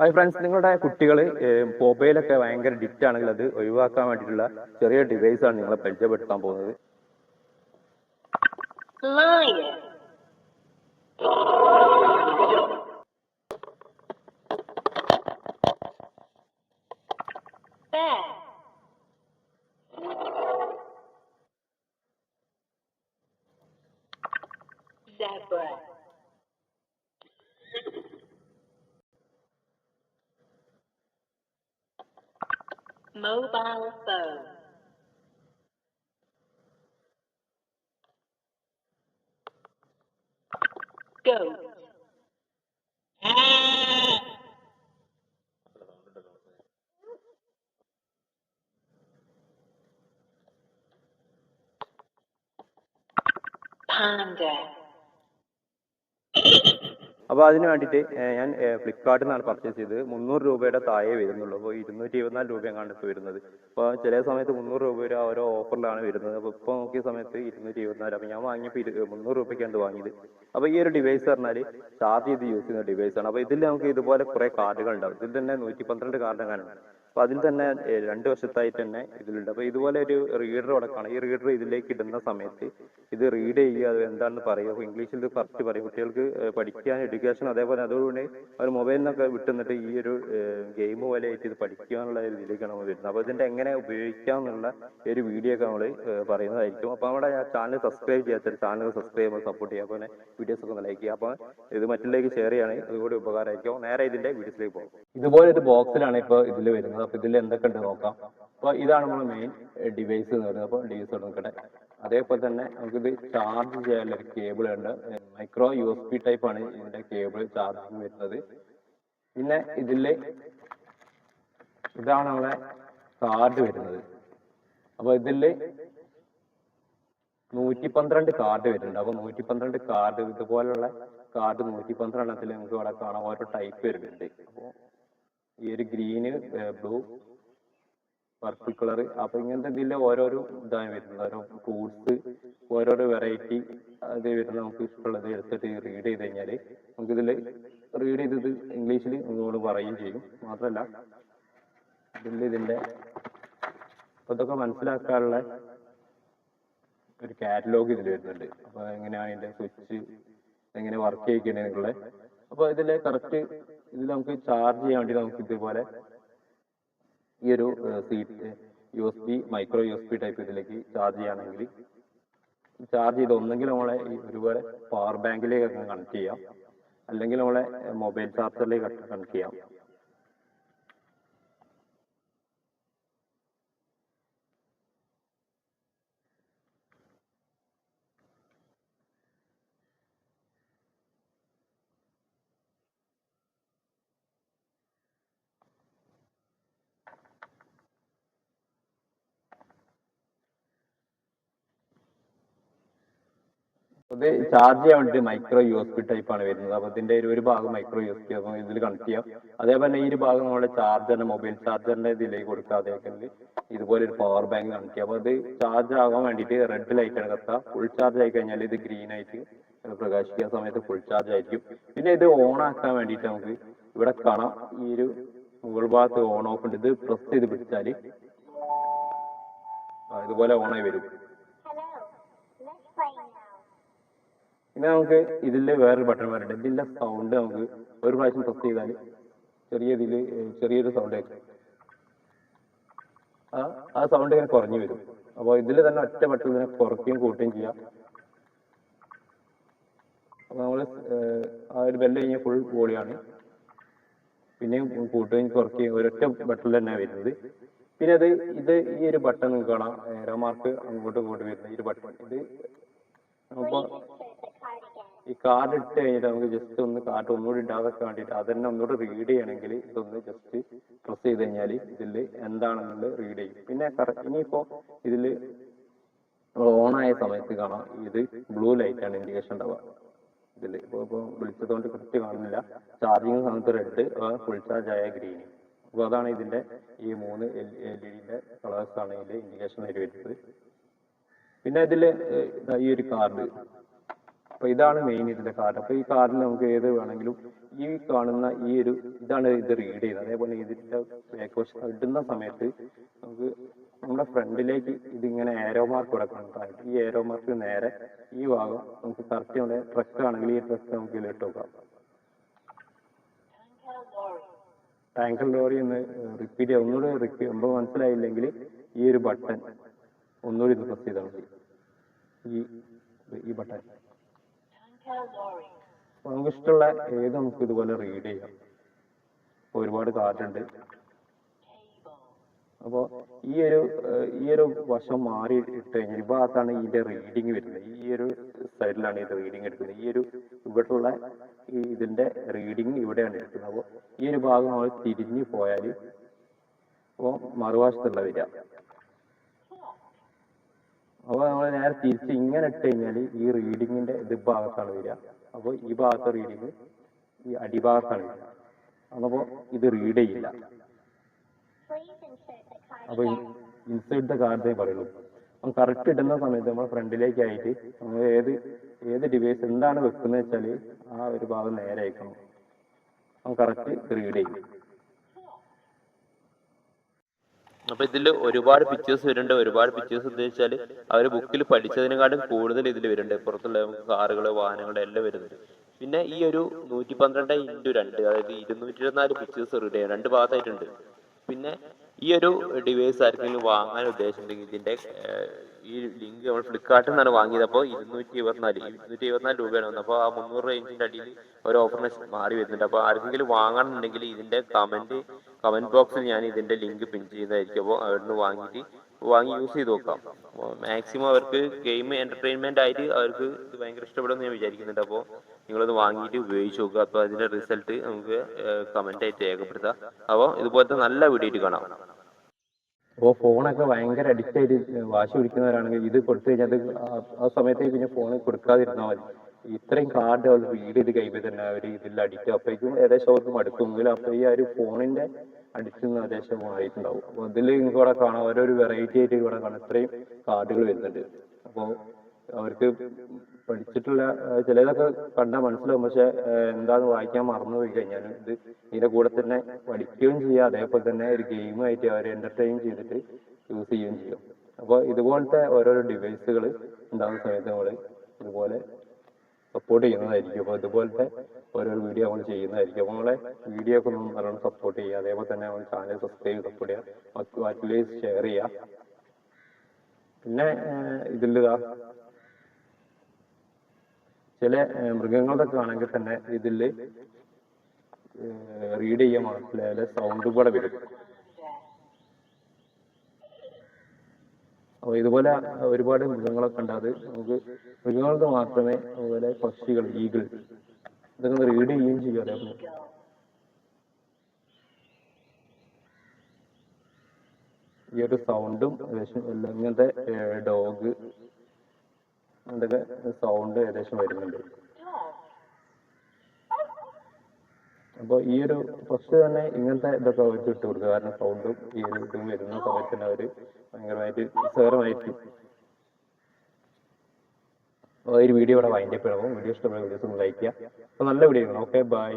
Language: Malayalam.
ഹായ് ഫ്രണ്ട്സ് നിങ്ങളുടെ കുട്ടികൾ മൊബൈലൊക്കെ ഭയങ്കര ഡിറ്റ് ആണെങ്കിൽ അത് ഒഴിവാക്കാൻ വേണ്ടിയിട്ടുള്ള ചെറിയ ഡിവൈസ് ആണ് നിങ്ങളെ പരിചയപ്പെടുത്താൻ പോകുന്നത് Lion. Mobile phone. Goat. Panda. അപ്പോൾ അതിന് വേണ്ടിയിട്ട് ഞാൻ ഫ്ലിപ്കാർട്ടിൽ നിന്നാണ് പർച്ചേസ് ചെയ്തത്. മുന്നൂറ് രൂപയുടെ താഴെ വരുന്നുള്ളൂ. അപ്പോൾ ഇരുന്നൂറ്റി ഇരുപത്തിനാല് രൂപയാണ് ഇപ്പോൾ വരുന്നത്. അപ്പോൾ ചില സമയത്ത് മുന്നൂറ് രൂപ വരെ ഓരോ ഓഫറിലാണ് വരുന്നത്. അപ്പോൾ ഇപ്പോൾ നോക്കിയ സമയത്ത് ഇരുന്നൂറ്റി ഇരുപത്തിനാല് അപ്പോൾ ഞാൻ വാങ്ങിയപ്പോൾ ഇരു മുന്നൂറ് രൂപയ്ക്കാണ് വാങ്ങിയത്. അപ്പോൾ ഈ ഒരു ഡിവൈസ് പറഞ്ഞാൽ ചാർജ് ചെയ്ത് യൂസ് ചെയ്യുന്ന ഡിവൈസ് ആണ്. അപ്പോൾ ഇതിൽ നമുക്ക് ഇതുപോലെ കുറേ കാർഡുകൾ ഉണ്ടാവും. ഇതിൽ തന്നെ നൂറ്റി പന്ത്രണ്ട് കാർഡ് എങ്ങാനുണ്ട് അപ്പോൾ അതിൽ തന്നെ രണ്ട് വശത്തായിട്ട് തന്നെ ഇതിലുണ്ട്. അപ്പൊ ഇതുപോലെ ഒരു റീഡർ അവിടെ കാണാം ഈ റീഡർ ഇതിലേക്ക് ഇടുന്ന സമയത്ത് ഇത് റീഡ് ചെയ്യുക അത് എന്താണെന്ന് പറയുക ഇംഗ്ലീഷിൽ കറക്റ്റ് പറയും. കുട്ടികൾക്ക് പഠിക്കാൻ എഡ്യൂക്കേഷൻ അതേപോലെ അതുകൊണ്ട് അവർ മൊബൈലിൽ നിന്നൊക്കെ വിട്ടുന്നിട്ട് ഈ ഒരു ഗെയിം പോലെ ആയിട്ട് ഇത് പഠിക്കാനുള്ള ഒരു ഇതിലേക്കാണ് നമ്മൾ വരുന്നത്. അപ്പൊ ഇതിന്റെ എങ്ങനെ ഉപയോഗിക്കാം എന്നുള്ള ഒരു വീഡിയോ ഒക്കെ നമ്മൾ പറയുന്നതായിരിക്കും. അപ്പൊ നമ്മുടെ ചാനൽ സബ്സ്ക്രൈബ് ചെയ്യാത്ത ചാനൽ സബ്സ്ക്രൈബ് ചെയ്യുമ്പോൾ സപ്പോർട്ട് ചെയ്യുക അപ്പോൾ വീഡിയോസ് ഒക്കെ ലൈക്ക് ചെയ്യുക അപ്പോൾ ഇത് മറ്റുള്ളവർക്ക് ഷെയർ ചെയ്യുകയാണെങ്കിൽ അതുകൂടി ഉപകാരമായിരിക്കും. നേരെ ഇതിന്റെ വീഡിയോസിലേക്ക് പോകും. ഇതുപോലെ ഒരു ബോക്സിലാണ് ഇപ്പോൾ ഇതിൽ വരുന്നത്. അപ്പോൾ ഇതിൽ എന്തൊക്കെ ഉണ്ട് നോക്കാം. അപ്പോൾ ഇതാണ് നമ്മുടെ മെയിൻ ഡിവൈസ് എന്ന് പറയുന്നത്. അപ്പോൾ ഡിവൈസ് നോക്കട്ടെ അതേപോലെ തന്നെ നമുക്ക് നമുക്കിത് ചാർജ് ചെയ്യാനുള്ള ഒരു കേബിൾ ഉണ്ട്. Micro U S B type ആണ് ഇതിന്റെ കേബിൾ ചാർജിങ് വരുന്നത്. പിന്നെ ഇതിൽ ഇതാണ് നമ്മുടെ കാർഡ് വരുന്നത്. അപ്പൊ ഇതിൽ നൂറ്റി പന്ത്രണ്ട് കാർഡ് വരുന്നുണ്ട്. അപ്പൊ നൂറ്റി പന്ത്രണ്ട് കാർഡ് ഇതുപോലുള്ള കാർഡ് നൂറ്റി പന്ത്രണ്ടെണ്ണത്തിൽ നമുക്ക് ഇവിടെ കാണാം ഓരോ ടൈപ്പ് വരുന്നുണ്ട്. അപ്പൊ ഈ ഒരു ഗ്രീന് ബ്ലൂ പർപ്പിൾ കളർ അപ്പൊ ഇങ്ങനത്തെ ഇതിൽ ഓരോരോ ഇതാണ് വരുന്നത്. ഓരോ ഫ്രൂട്ട്സ് ഓരോരോ വെറൈറ്റി അത് വരുന്ന നമുക്ക് ഇഷ്ടമുള്ളത് എടുത്തിട്ട് റീഡ് ചെയ്ത് നമുക്ക് ഇതിൽ റീഡ് ചെയ്തത് ഇംഗ്ലീഷിൽ നിങ്ങളോട് പറയുകയും ചെയ്യും. മാത്രമല്ല ഇതിൽ ഇതിന്റെ ഇതൊക്കെ മനസ്സിലാക്കാനുള്ള ഒരു കാറ്റലോഗ് ഇതിൽ വരുന്നുണ്ട്. അപ്പൊ എങ്ങനെയാണ് ഇതിന്റെ സ്വിച്ച് എങ്ങനെ വർക്ക് ചെയ്യിക്കണേന്നുള്ള അപ്പൊ ഇതിൽ കറക്റ്റ് ഇതിൽ നമുക്ക് ചാർജ് ചെയ്യാൻ വേണ്ടി നമുക്ക് ഇതുപോലെ ഈ ഒരു seat U S B micro U S B type ഇതിലേക്ക് ചാർജ് ചെയ്യുകയാണെങ്കിൽ ചാർജ് ചെയ്ത് ഒന്നെങ്കിൽ നമ്മളെ ഒരുപോലെ പവർ ബാങ്കിലേക്ക് കണക്ട് ചെയ്യാം. അല്ലെങ്കിൽ നമ്മളെ മൊബൈൽ ചാർജറിലേക്ക് കണക്ട് ചെയ്യാം. ഇത് ചാർജ് ചെയ്യാൻ വേണ്ടി micro U S B type ആണ് വരുന്നത്. അപ്പൊ ഇതിന്റെ ഒരു ഭാഗം മൈക്രോ യു എസ് ബി അപ്പൊ ഇതിൽ കണക്ട് ചെയ്യാം. അതേപോലെ ഈ ഒരു ഭാഗം നമ്മുടെ ചാർജറിന്റെ മൊബൈൽ ചാർജറിന്റെ ഇതിലേക്ക് കൊടുക്കുക. അതേപോലെ ഇതുപോലെ ഒരു പവർ ബാങ്ക് കണക്ട് ചെയ്യാം. അപ്പൊ അത് ചാർജ് ആകാൻ വേണ്ടിയിട്ട് റെഡ് ലൈറ്റ് ആണ് കത്തുക ഫുൾ ചാർജ് ആയി കഴിഞ്ഞാൽ ഇത് ഗ്രീൻ ആയിട്ട് പ്രകാശിക്കുന്ന സമയത്ത് ഫുൾ ചാർജ് ആയിരിക്കും. പിന്നെ ഇത് ഓൺ ആക്കാൻ വേണ്ടിയിട്ട് നമുക്ക് ഇവിടെ കാണാം. ഈ ഒരു മുകൾ ഭാഗത്ത് ഓൺ ഓഫ് ഉണ്ട്. ഇത് പ്രസ് ചെയ്ത് പിടിച്ചാൽ ഇതുപോലെ ഓണായി വരും. പിന്നെ നമുക്ക് ഇതിൽ വേറൊരു ബട്ടൺ വരുന്നുണ്ട് ഇതിന്റെ സൗണ്ട് നമുക്ക് ഒരു പ്രാവശ്യം പ്രസ് ചെയ്താൽ ചെറിയ ഇതിൽ ചെറിയൊരു സൗണ്ട് കേൾക്കും ആ ആ സൗണ്ട് ഇങ്ങനെ കുറഞ്ഞു വരും. അപ്പോൾ ഇതിൽ തന്നെ ഒറ്റ ബട്ടൺ ഇങ്ങനെ കുറയ്ക്കുകയും കൂട്ടുകയും ചെയ്യാം. അപ്പോൾ നമ്മൾ ആ ഒരു ബെല്ല് കഴിഞ്ഞാൽ ഫുൾ ബോഡിയാണ് പിന്നെയും കൂട്ടുകയും കുറയ്ക്കുകയും ഒരൊറ്റ ബട്ടൺ തന്നെ വരുന്നത്. പിന്നെ അത് ഇത് ഈ ഒരു ബട്ടൺ നിങ്ങൾക്ക് കാണാം. ഏറോ മാർക്ക് അങ്ങോട്ടും ഇങ്ങോട്ടും വരുന്നത് ഈ ഒരു ബട്ടൺ ഇത് അപ്പോൾ ഈ കാർഡ് ഇട്ട് കഴിഞ്ഞിട്ട് നമുക്ക് ജസ്റ്റ് ഒന്ന് കാർഡ് ഒന്നുകൂടി ഇടാതൊക്കെ വേണ്ടിയിട്ട് അതന്നെ ഒന്നുകൂടി റീഡ് ചെയ്യണമെങ്കിൽ ഇതൊന്ന് ജസ്റ്റ് പ്രസ് ചെയ്ത് കഴിഞ്ഞാൽ ഇതിൽ എന്താണെന്നുള്ളത് റീഡ് ചെയ്യും. പിന്നെ ഇനിയിപ്പോ ഇതിൽ ഓൺ ആയ സമയത്ത് കാണാം ഇത് ബ്ലൂ ലൈറ്റ് ആണ് ഇൻഡിക്കേഷൻ ഉണ്ടാവുക. ഇതിൽ ഇപ്പോൾ ഇപ്പോൾ വിളിച്ചതുകൊണ്ട് കൃത്യം കാണുന്നില്ല. ചാർജിങ് സമയത്ത് റെഡ് ഫുൾ ചാർജ് ആയ ഗ്രീൻ അപ്പോൾ അതാണ് ഇതിന്റെ ഈ മൂന്ന് എൽ ഇ ഡിന്റെ കളേഴ്സ് ആണ് ഇതിൽ ഇൻഡിക്കേഷൻ ആയിട്ട് വരുന്നത്. പിന്നെ ഇതിൽ ഈ ഒരു കാർഡ് അപ്പൊ ഇതാണ് മെയിൻ ഇതിന്റെ കാർഡ് അപ്പൊ ഈ കാർഡിൽ നമുക്ക് ഏത് വേണമെങ്കിലും ഈ കാണുന്ന ഈ ഒരു ഇതാണ് ഇത് റീഡ് ചെയ്യുന്നത്. അതേപോലെ ഇതിന്റെ ബാക്ക് വശം ഇടുന്ന സമയത്ത് നമുക്ക് നമ്മുടെ ഫ്രണ്ടിലേക്ക് ഇതിങ്ങനെ ഏരോ മാർക്ക് കൊടുക്കണം. ഈ ഏരോ മാർക്ക് നേരെ ഈ ഭാഗം നമുക്ക് കറക്റ്റ് നമ്മുടെ ട്രക്ക് ആണെങ്കിൽ ഈ ട്രക്ക് നമുക്ക് ഇതിലിട്ട് നോക്കാം. ടാങ്കർ ലോറി എന്ന് റിപ്പീറ്റ് ചെയ്യാം. ഒന്നുകൂടെ റിപ്പീറ്റ് നമ്മൾ മനസ്സിലായില്ലെങ്കിൽ ഈ ഒരു ബട്ടൺ ഒന്നുകൂടി ഇത് പ്രസ് ചെയ്താൽ മതി. ഈ ഈ ബട്ടൺ നമുക്ക് ഇഷ്ടമുള്ള ഏത് നമുക്ക് ഇതുപോലെ റീഡ് ചെയ്യാം? ഒരുപാട് കാർഡ് ഉണ്ട് Table. അപ്പോൾ ഈ ഒരു ഈ ഒരു വശം മാറി ഇട്ട് കഴിഞ്ഞാൽ ഈ ഭാഗത്താണ് ഇതിന്റെ റീഡിങ് വരുന്നത്. ഈ ഒരു സൈഡിലാണ് ഇത് റീഡിങ് എടുക്കുന്നത്. ഈ ഒരു ഇവിടെയുള്ള ഈ ഇതിന്റെ റീഡിങ് ഇവിടെയാണ് എടുക്കുന്നത്. അപ്പോൾ ഈ ഒരു ഭാഗം നമ്മൾ തിരിഞ്ഞു പോയാൽ അപ്പോൾ മറുവശത്തുള്ള വരിക. അപ്പോൾ നമ്മൾ നേരെ തിരിച്ച് ഇങ്ങനെ ഇട്ട് കഴിഞ്ഞാൽ ഈ റീഡിങ്ങിന്റെ ഇത് ഭാഗത്താണ് വരിക. അപ്പോൾ ഈ ഭാഗത്തെ റീഡിങ് ഈ അടിഭാഗത്താണ് വരിക. അപ്പോൾ ഇത് റീഡ് ചെയ്യില്ല. അപ്പോൾ അപ്പൊ. ഇൻസൈഡ് ദ കാർഡ് പറയുള്ളൂ. അപ്പം കറക്റ്റ് ഇടുന്ന സമയത്ത് നമ്മൾ ഫ്രണ്ടിലേക്കായിട്ട് നമ്മൾ ഏത് ഏത് ഡിവൈസ് എന്താണ് വെക്കുന്നത് വെച്ചാൽ ആ ഒരു ഭാഗം നേരെ അയക്കണം. അപ്പം കറക്റ്റ് റീഡ് ചെയ്യും. അപ്പൊ ഇതിൽ ഒരുപാട് പിക്ചേഴ്സ് വരുന്നുണ്ട്. ഒരുപാട് പിക്ചേഴ്സ് ഉദ്ദേശിച്ചാൽ അവർ ബുക്കിൽ പഠിച്ചതിനെക്കാട്ടും കൂടുതൽ ഇതിൽ വരുന്നുണ്ട്. പുറത്തുള്ള കാറുകൾ വാഹനങ്ങൾ എല്ലാം വരുന്നുണ്ട്. പിന്നെ ഈ ഒരു നൂറ്റി പന്ത്രണ്ട് ഇന്റു രണ്ട് അതായത് ഇരുന്നൂറ്റി ഇരുപത്തിനാല് പിക്ചേഴ്സ് റീഡ് ചെയ്യാം രണ്ട് ഭാഗത്തായിട്ടുണ്ട്. പിന്നെ ഈ ഒരു ഡിവൈസ് ആർക്കെങ്കിലും വാങ്ങാൻ ഉദ്ദേശിച്ചിട്ടുണ്ടെങ്കിൽ ഇതിന്റെ ഈ ലിങ്ക് നമ്മൾ ഫ്ലിപ്കാർട്ടിൽ നിന്നാണ് വാങ്ങിയത്. അപ്പോൾ ഇരുന്നൂറ്റി ഇരുപത്തിനാല് ഇരുന്നൂറ്റി ഇരുപത്തിനാല് രൂപയാണ് വന്നത്. അപ്പോൾ ആ മുന്നൂറ് റേഞ്ചിന്റെ അടിയിൽ ഒരു ഓഫറിന് മാറി വരുന്നുണ്ട്. അപ്പോൾ ആർക്കെങ്കിലും വാങ്ങണമെന്നുണ്ടെങ്കിൽ ഇതിന്റെ കമന്റ് കമന്റ് ബോക്സിൽ ഞാൻ ഇതിന്റെ ലിങ്ക് പിൻ ചെയ്യുന്നതായിരിക്കും. അപ്പോൾ അവിടുന്ന് വാങ്ങിയിട്ട് വാങ്ങി യൂസ് ചെയ്ത് നോക്കാം. മാക്സിമം അവർക്ക് ഗെയിം എന്റർടൈൻമെന്റ് ആയിട്ട് അവർക്ക് ഇത് ഭയങ്കര ഇഷ്ടപ്പെടും ഞാൻ വിചാരിക്കുന്നുണ്ട്. അപ്പോൾ നിങ്ങളത് വാങ്ങിയിട്ട് ഉപയോഗിച്ച് നോക്കുക. അപ്പോൾ അതിന്റെ റിസൾട്ട് നമുക്ക് കമന്റ് ആയിട്ട് രേഖപ്പെടുത്താം. അപ്പോൾ ഇതുപോലത്തെ നല്ല വീഡിയോ കാണാം. അപ്പോൾ ഫോണൊക്കെ ഭയങ്കര അഡിക്റ്റ് ആയിട്ട് വാശി പിടിക്കുന്നവരാണെങ്കിൽ ഇത് കൊടുത്തു കഴിഞ്ഞാൽ ആ- സമയത്ത് പിന്നെ ഫോൺ കൊടുക്കാതിരുന്നാൽ മതി. ഇത്രയും കാർഡ് അവർ റീഡ് ചെയ്ത് കഴിയുമ്പോൾ തന്നെ അവർ ഇതിൽ അഡിക്റ്റ് അപ്പോഴേക്കും ഏകദേശം അവർക്ക് മടുക്കുമെങ്കിലും അപ്പോൾ ഈ ആ ഒരു ഫോണിന്റെ അഡിക്ഷൻ ഏകദേശം മാറിയിട്ടുണ്ടാവും അതിൽ നിങ്ങൾക്ക് ഇവിടെ കാണാം. ഓരോരു വെറൈറ്റി ആയിട്ട് ഇവിടെ കാണാം. ഇത്രയും കാർഡുകൾ വരുന്നുണ്ട്. അപ്പോൾ അവർക്ക് പഠിച്ചിട്ടുള്ള ചിലതൊക്കെ കണ്ടാൽ മനസ്സിലാവും. പക്ഷെ എന്താന്ന് വായിക്കാൻ മറന്നു പോയി കഴിഞ്ഞാൽ ഇത് ഇതിന്റെ കൂടെ തന്നെ പഠിക്കുകയും ചെയ്യാം. അതേപോലെ തന്നെ ഒരു ഗെയിമായിട്ട് അവരെ എന്റർടൈൻ ചെയ്തിട്ട് യൂസ് ചെയ്യുകയും ചെയ്യും. അപ്പോൾ ഇതുപോലത്തെ ഓരോരോ ഡിവൈസുകൾ ഉണ്ടാകുന്ന സമയത്ത് നമ്മൾ ഇതുപോലെ സപ്പോർട്ട് ചെയ്യുന്നതായിരിക്കും. അപ്പോൾ ഇതുപോലത്തെ ഓരോ വീഡിയോ നമ്മൾ ചെയ്യുന്നതായിരിക്കും. അപ്പോൾ നമ്മളെ വീഡിയോ ഒക്കെ ഒന്ന് നല്ലോണം സപ്പോർട്ട് ചെയ്യുക. അതേപോലെ തന്നെ നമ്മൾ ചാനൽ സബ്സ്ക്രൈബ് സപ്പോർട്ട് ചെയ്യുക. മറ്റുള്ളവർ ഷെയർ ചെയ്യുക. പിന്നെ ഇതിൽ ചില മൃഗങ്ങളൊക്കെ ആണെങ്കിൽ തന്നെ ഇതിൽ റീഡ് ചെയ്യാൻ മനസ്സിലായാലും സൗണ്ട് കൂടെ വരും. അപ്പോൾ ഇതുപോലെ ഒരുപാട് മൃഗങ്ങളൊക്കെ ഉണ്ട്. നമുക്ക് മൃഗങ്ങൾക്ക് മാത്രമേ അതുപോലെ പക്ഷികൾ ഈഗൾ ഇതൊക്കെ റീഡ് ചെയ്യുകയും ചെയ്യും അതേപോലെ ഈ ഒരു സൗണ്ടും ഏകദേശം എല്ലാം ഇങ്ങനത്തെ ഡോഗ് എന്തൊക്കെ സൗണ്ട് ഏകദേശം വരുന്നുണ്ട്. അപ്പോൾ ഈ ഒരു ഫസ്റ്റ് തന്നെ ഇങ്ങനത്തെ ഇതൊക്കെ അവർക്ക് ഇട്ട് കൊടുക്കുക. കാരണം സൗണ്ടും ഈ ഒരു ഇതും വരുന്ന സമയത്ത് തന്നെ അവർ ഭയങ്കരമായിട്ട് അപ്പോൾ ഈ വീഡിയോ ഇവിടെ വൈൻഡപ്പ് ചെയ്യണം. വീഡിയോ ഇഷ്ടപ്പെടുന്ന വീഡിയോസ് ഒന്ന് ലൈക്ക് ചെയ്യുക. അപ്പോൾ നല്ല വീഡിയോ ഓക്കെ ബൈ